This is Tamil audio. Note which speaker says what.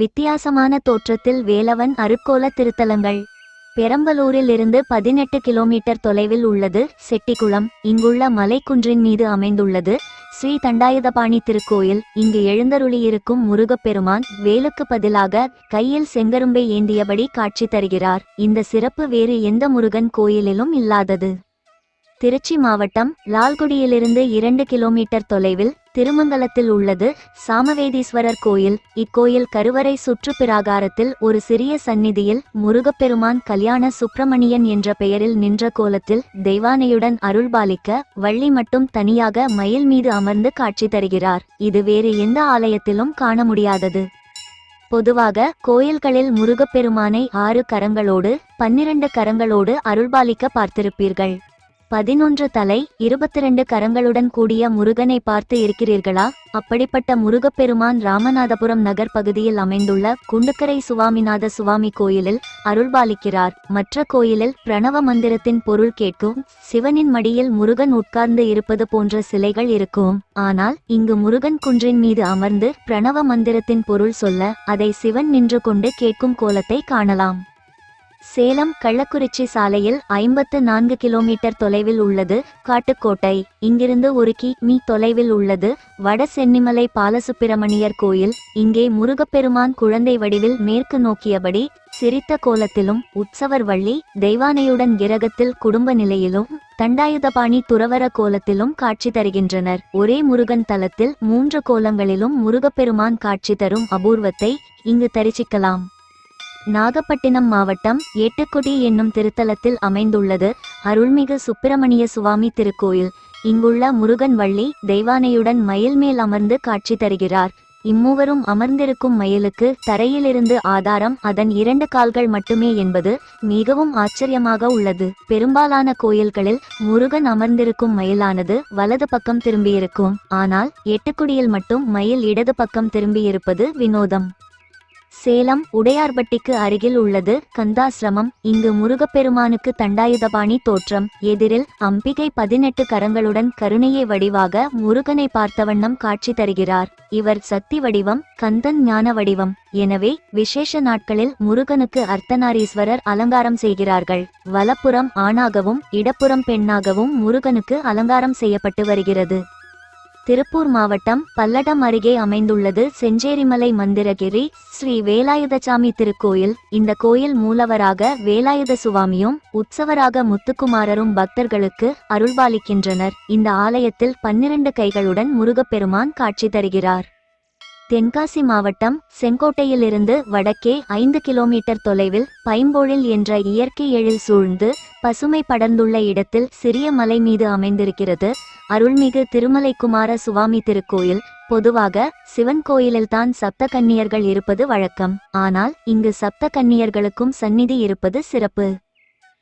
Speaker 1: வித்தியாசமான தோற்றத்தில் வேலவன் அருக்கோல திருத்தலங்கள். பெரம்பலூரில் இருந்து பதினெட்டு கிலோமீட்டர் தொலைவில் உள்ளது செட்டிக்குளம் இங்குள்ள மலைக்குன்றின் மீது அமைந்துள்ளது ஸ்ரீ தண்டாயுதபாணி திருக்கோயில். இங்கு எழுந்தருளியிருக்கும் முருகப்பெருமான் வேலுக்கு பதிலாக கையில் செங்கரும்பை ஏந்தியபடி காட்சி தருகிறார். இந்த சிறப்பு வேறு எந்த முருகன் கோயிலிலும் இல்லாதது. திருச்சி மாவட்டம் லால்குடியிலிருந்து இரண்டு கிலோமீட்டர் தொலைவில் திருமங்கலத்தில் உள்ளது. சாமவேதீஸ்வரர் கோயில். இக்கோயில் கருவறை சுற்று பிராகாரத்தில் ஒரு சிறிய சந்நிதியில் முருகப்பெருமான் கல்யாண சுப்பிரமணியன் என்ற பெயரில் நின்ற கோலத்தில் தெய்வானையுடன் அருள்பாலிக்க வள்ளி மட்டும் தனியாக மயில் மீது அமர்ந்து காட்சி தருகிறார். இது வேறு எந்த ஆலயத்திலும் காண முடியாதது. பொதுவாக கோயில்களில் முருகப்பெருமானை ஆறு கரங்களோடு பன்னிரண்டு கரங்களோடு அருள்பாலிக்க பார்த்திருப்பீர்கள். பதினொன்று தலை இருபத்திரண்டு கரங்களுடன் கூடிய முருகனை பார்த்து இருக்கிறீர்களா? அப்படிப்பட்ட முருகப்பெருமான் ராமநாதபுரம் நகர் பகுதியில் அமைந்துள்ள குண்டுக்கரை சுவாமிநாத சுவாமி கோயிலில் அருள்பாலிக்கிறார். மற்ற கோயிலில் பிரணவ மந்திரத்தின் பொருள் கேட்கும். சிவனின் மடியில் முருகன் உட்கார்ந்து இருப்பது போன்ற சிலைகள் இருக்கும். ஆனால் இங்கு முருகன் குன்றின் மீது அமர்ந்து பிரணவ மந்திரத்தின் பொருள் சொல்ல அதை சிவன் நின்று கொண்டு கேட்கும் கோலத்தை காணலாம். சேலம் கள்ளக்குறிச்சி சாலையில் ஐம்பத்து நான்கு கிலோமீட்டர் தொலைவில் உள்ளது காட்டுக்கோட்டை. இங்கிருந்து ஒரு கி. மீ. தொலைவில் உள்ளது வட சென்னிமலை பாலசுப்பிரமணியர் கோயில். இங்கே முருகப்பெருமான் குழந்தை வடிவில் மேற்கு நோக்கியபடி சிரித்த கோலத்திலும் உற்சவர் வள்ளி தெய்வானையுடன் கிரகத்தில் குடும்ப நிலையிலும் தண்டாயுதபாணி துறவர கோலத்திலும் காட்சி தருகின்றனர். ஒரே முருகன் தலத்தில் மூன்று கோலங்களிலும் முருகப்பெருமான் காட்சி தரும் அபூர்வத்தை இங்கு தரிசிக்கலாம். நாகப்பட்டினம் மாவட்டம் எட்டுக்குடி என்னும் திருத்தலத்தில் அமைந்துள்ளது அருள்மிகு சுப்பிரமணிய சுவாமி திருக்கோயில். இங்குள்ள முருகன் வள்ளி தெய்வானையுடன் மயில் மேல் அமர்ந்து காட்சி தருகிறார். இம்மூவரும் அமர்ந்திருக்கும் மயிலுக்கு தரையிலிருந்து ஆதாரம் அதன் இரண்டு கால்கள் மட்டுமே என்பது மிகவும் ஆச்சரியமாக உள்ளது. பெரும்பாலான கோயில்களில் முருகன் அமர்ந்திருக்கும் மயிலானது வலது பக்கம் திரும்பியிருக்கும். ஆனால் எட்டுக்குடியில் மட்டும் மயில் இடது பக்கம் திரும்பியிருப்பது வினோதம். சேலம் உடையார்பட்டிக்கு அருகில் உள்ளது. கந்தாசிரமம். இங்கு முருகப்பெருமானுக்கு தண்டாயுதபாணி தோற்றம். எதிரில் அம்பிகை பதினெட்டு கரங்களுடன் கருணையை வடிவாக முருகனை பார்த்தவண்ணம் காட்சி தருகிறார். இவர் சக்தி வடிவம் கந்தன் ஞான வடிவம். எனவே விசேஷ நாட்களில் முருகனுக்கு அர்த்தநாரீஸ்வரர் அலங்காரம் செய்கிறார்கள். வலப்புறம் ஆணாகவும் இடப்புறம் பெண்ணாகவும் முருகனுக்கு அலங்காரம் செய்யப்பட்டு வருகிறது. திருப்பூர் மாவட்டம் பல்லடம் அருகே அமைந்துள்ளது செஞ்சேரிமலை மந்திரகிரி ஸ்ரீ வேலாயுதசாமி திருக்கோயில். இந்த கோயில் மூலவராக வேலாயுத சுவாமியும் உற்சவராக முத்துக்குமாரரும் பக்தர்களுக்கு அருள்பாலிக்கின்றனர். இந்த ஆலயத்தில் பன்னிரண்டு கைகளுடன் முருகப்பெருமான் காட்சி தருகிறார். தென்காசி மாவட்டம் செங்கோட்டையிலிருந்து வடக்கே ஐந்து கிலோமீட்டர் தொலைவில் பைம்பொழில் என்ற இயற்கை எழில் சூழ்ந்து பசுமை படர்ந்துள்ள இடத்தில் சிறிய மலை மீது அமைந்திருக்கிறது. அருள்மிகு திருமலைக்குமார சுவாமி திருக்கோயில் பொதுவாக சிவன் கோயிலில்தான் சப்த கன்னியர்கள் இருப்பது வழக்கம். ஆனால் இங்கு சப்த கன்னியர்களுக்கும் சந்நிதி இருப்பது சிறப்பு.